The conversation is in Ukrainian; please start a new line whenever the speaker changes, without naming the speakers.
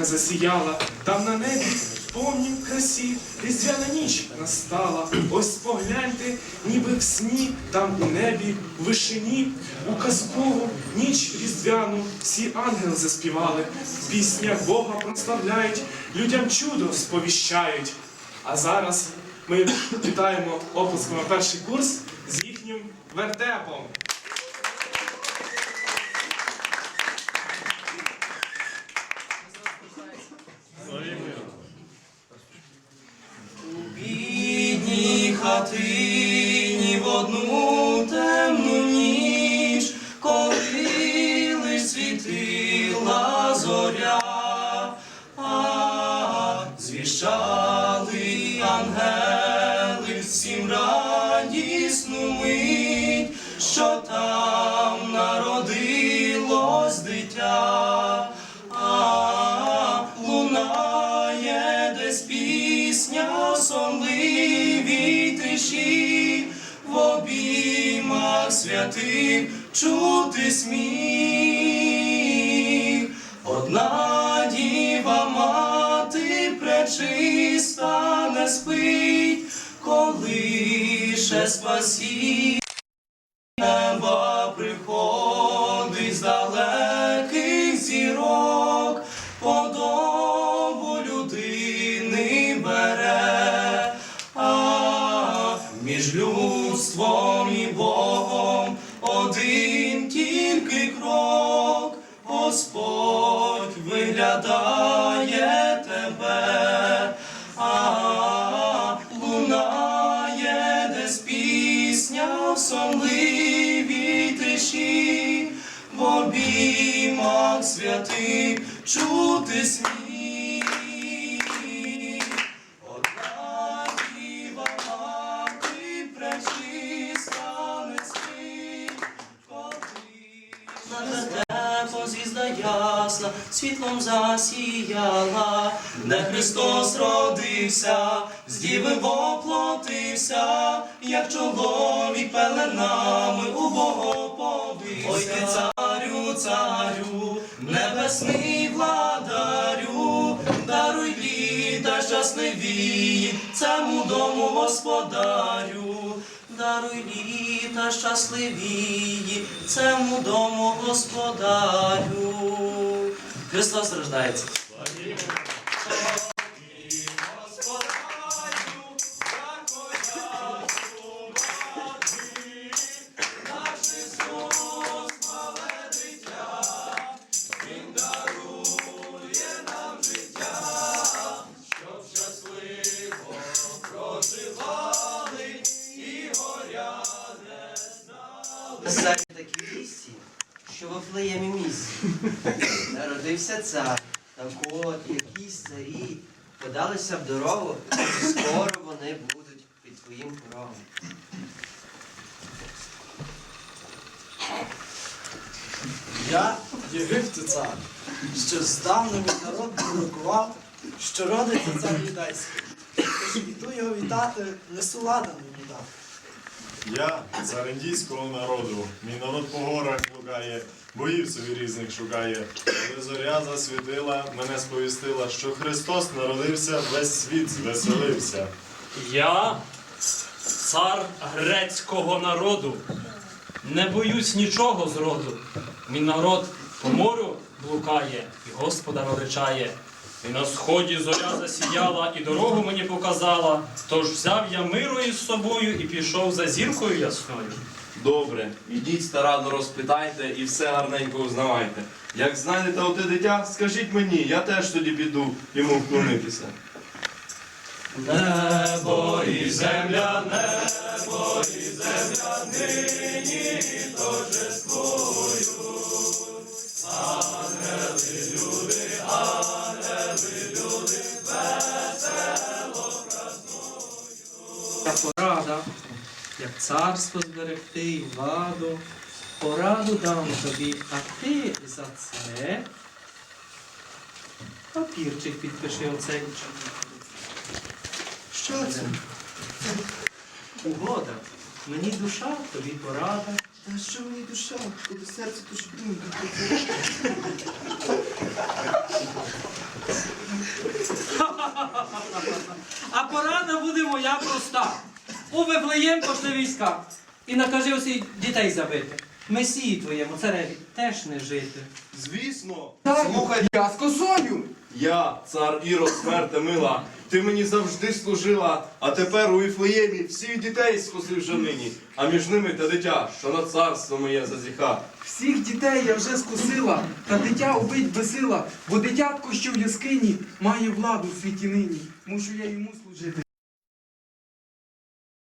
зірка засіяла, там на небі в повній красі різдвяна ніч настала. Ось погляньте, ніби в сні, там у небі, в вишині, у казкову ніч різдвяну всі ангели заспівали, в піснях Бога прославляють, людям чудо сповіщають. А зараз ми вітаємо оплесками перший курс з їхнім вертепом.
Хатині в одну темну ніч, коли лиш світила зоря, а звіщали ангели всім радісну мить, що там тиші, в обіймах святих чути сміх. Одна діва мати пречиста не спить, коли ще спасі між людством і Богом один тільки крок, Господь виглядає тебе. А лунає десь пісня в сонливій тиші, в обіймах святих чути сміх. Ясна, світлом засіяла, де Христос родився, з діви воплотився, як чоловік пеленами у Бога побився. Ой ти царю, царю, небесний владарю, даруй літа щасливі, цьому дому господарю. Даруй літа щасливі, цьому дому господарю. Христос рождається.
Писати такі вісті, що в Вифлеємі місці народився цар, та от якісь царі подалися в дорогу, і скоро вони будуть під твоїм порогом.
Я Єгипте цар, що мій народ пророкував, що родиться цар юдейський. Тож іду його вітати, несу ладану йому дати.
Я індійського народу, мій народ по горах лугає, боїв собі різних шукає. Коли зоря засвітила, мене сповістила, що Христос народився, весь світ звеселився.
Я, цар грецького народу, не боюсь нічого зроду. Мій народ по морю блукає і Господа величає. І на сході зоря засіяла, і дорогу мені показала. Тож взяв я миру із собою і пішов за зіркою ясною.
Добре, ідіть старанно розпитайте і все гарненько узнавайте. Як знайдете оте дитя, скажіть мені, я теж тоді піду йому вклонитися.
Небо і земля, небо і земля, нині торжествую.
Та порада, як царство зберегти і владу, пораду дам тобі, а ти за це папірчик підпиши оцей. Що це? Угода. Мені душа, тобі порада.
Що мені душа, коли серце то думка.
А порада буде моя проста. У Вифлеєм пошли війська і накажи усіх дітей забити. Месії твоєму цареві теж не жити.
Звісно,
Так,
слухай,
я з косою.
я, цар Ірод, смерти мила, ти мені завжди служила, а тепер у Іфлеємі всіх дітей скосив вже нині, а між ними та дитя, що на царство моє зазіха.
Всіх дітей я вже скосила, та дитя убить безсила, бо дитятко, що в яскині, має владу в світі нині. Мушу я йому служити.